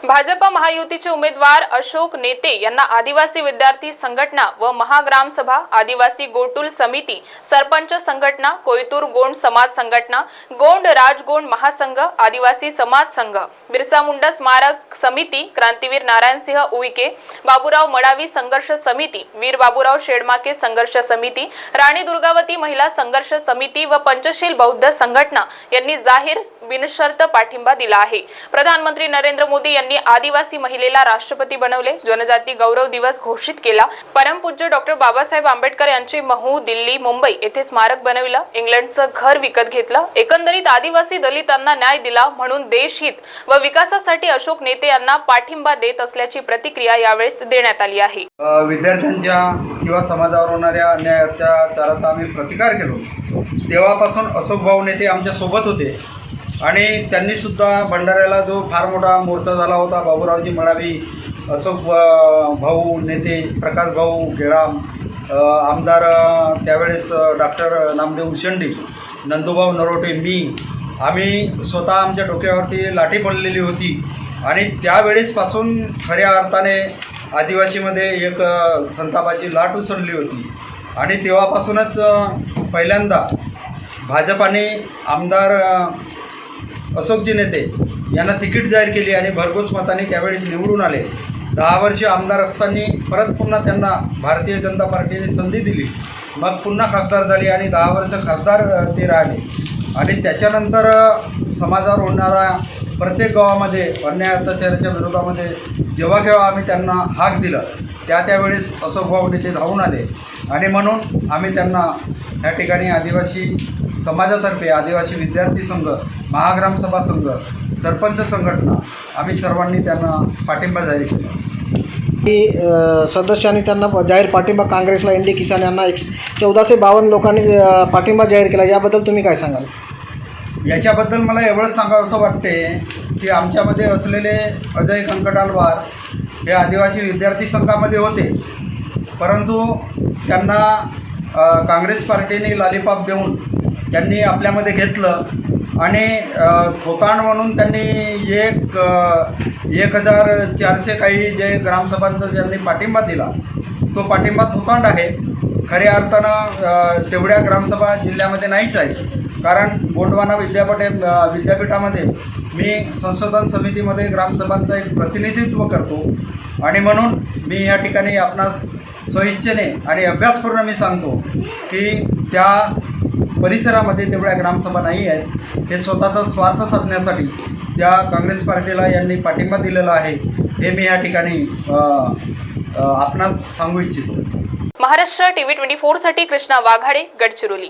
भाजपा महायुतीचे उमेदवार अशोक नेते यांना आदिवासी विद्यार्थी संघटना व महाग्रामसभा आदिवासी गोटुल समिती सरपंच संघटना कोयतूर गोंड समाज संघटना गोंड राजगोंड महासंघ आदिवासी समाज संघ बिरसा मुंडा स्मारक समिती क्रांतीवीर नारायणसिंह उईके बाबूराव मडावी संघर्ष समिती वीर बाबूराव शेडमाके संघर्ष समिती राणी दुर्गावती महिला संघर्ष समिती व पंचशील बौद्ध संघटना यांनी जाहीर बिनशर्त पाठिंबा दिला आहे. प्रधानमंत्री नरेंद्र मोदी यांनी आदिवासी महिलेला राष्ट्रपती बनवले. जनजाती गौरव दिवस घोषित केला. परमपूज्य डॉक्टर बाबासाहेब आंबेडकर यांचे महू दिल्ली मुंबई येथे स्मारक बनविलं. इंग्लंडचं घर विकत घेतलं. एकंदरीत आदिवासी दलितांना न्याय दिला म्हणून देशहित व विकासासाठी अशोक नेते यांना पाठिंबा देत असल्याची प्रतिक्रिया यावेळेस देण्यात आली आहे. विद्यार्थ्यांच्या किंवा समाजावर होणाऱ्या अन्याय अत्याचाराचा आम्ही प्रतिकार केलो. तेव्हापासून अशोक भाऊ नेते आमच्यासोबत होते. आणि त्यांनीसुद्धा भंडाऱ्याला जो फार मोठा मोर्चा झाला होता बाबूरावजी मडावी अशोक भाऊ नेते प्रकाश भाऊ गेळाम आमदार त्यावेळेस डॉक्टर नामदेव उशंडी नंदूभाऊ नरोटे मी आम्ही स्वतः आमच्या डोक्यावरती लाठी पडलेली होती. आणि त्यावेळेसपासून खऱ्या अर्थाने आदिवासीमध्ये एक संतापाची लाट उसळली होती. आणि तेव्हापासूनच पहिल्यांदा भाजपाने आमदार अ, अशोकजी नेते यांना तिकीट जाहीर केली आणि भरघोस मताने त्यावेळेस निवडून आले. दहा वर्ष आमदार असताना परत पुन्हा त्यांना भारतीय जनता पार्टीने संधी दिली. मग पुन्हा खासदार झाले आणि दहा वर्ष खासदार ते राहिले. आणि त्याच्यानंतर समाजावर होणारा प्रत्येक गावामध्ये अन्याय अत्याचाराच्या विरोधामध्ये जेव्हा केव्हा आम्ही त्यांना हाक दिलं त्या त्यावेळेस अशोक भाऊ नेते धावून आले. आणि म्हणून आम्ही त्यांना या ठिकाणी आदिवासी समाजातर्फे आदिवासी विद्यार्थी संघ महाग्रामसभा संघ सरपंच संघटना आम्ही सर्वांनी त्यांना पाठिंबा जाहीर केला. की सदस्यांनी त्यांना जाहीर पाठिंबा काँग्रेसला इंडी किसान यांना एक चौदाशे बावन्न लोकांनी पाठिंबा जाहीर केला. याबद्दल तुम्ही काय सांगाल? याच्याबद्दल मला एवढंच सांगावं असं वाटते की आमच्यामध्ये असलेले अजय कंकटालवार हे आदिवासी विद्यार्थी संघामध्ये होते. परंतु त्यांना काँग्रेस पार्टीने लालीपाप देऊन त्यांनी आपल्यामध्ये घेतलं आणि अ, म्हणून त्यांनी एक एक हजार चारशे काही जे ग्रामसभांचा ज्यांनी पाठिंबा दिला तो पाठिंबा थोतांड आहे. खऱ्या अर्थानं तेवढ्या ग्रामसभा जिल्ह्यामध्ये नाहीच आहे. कारण गोंडवाना विद्यापीठ विद्यापीठामध्ये मी संशोधन समितीमध्ये ग्रामसभांचं एक प्रतिनिधित्व करतो. आणि म्हणून मी या ठिकाणी आपणास स्वइच्छेने आणि अभ्यासपूर्ण मी सांगतो की त्या परिसरामध्ये तेवढ्या ग्रामसभा नाही आहेत. हे स्वतःचा स्वार्थ साधण्यासाठी त्या काँग्रेस पार्टीला यांनी पाठिंबा दिलेला आहे हे मी या ठिकाणी आपणास सांगू इच्छितो. महाराष्ट्र टीव्ही ट्वेंटी फोरसाठी कृष्णा वाघाडे गडचिरोली.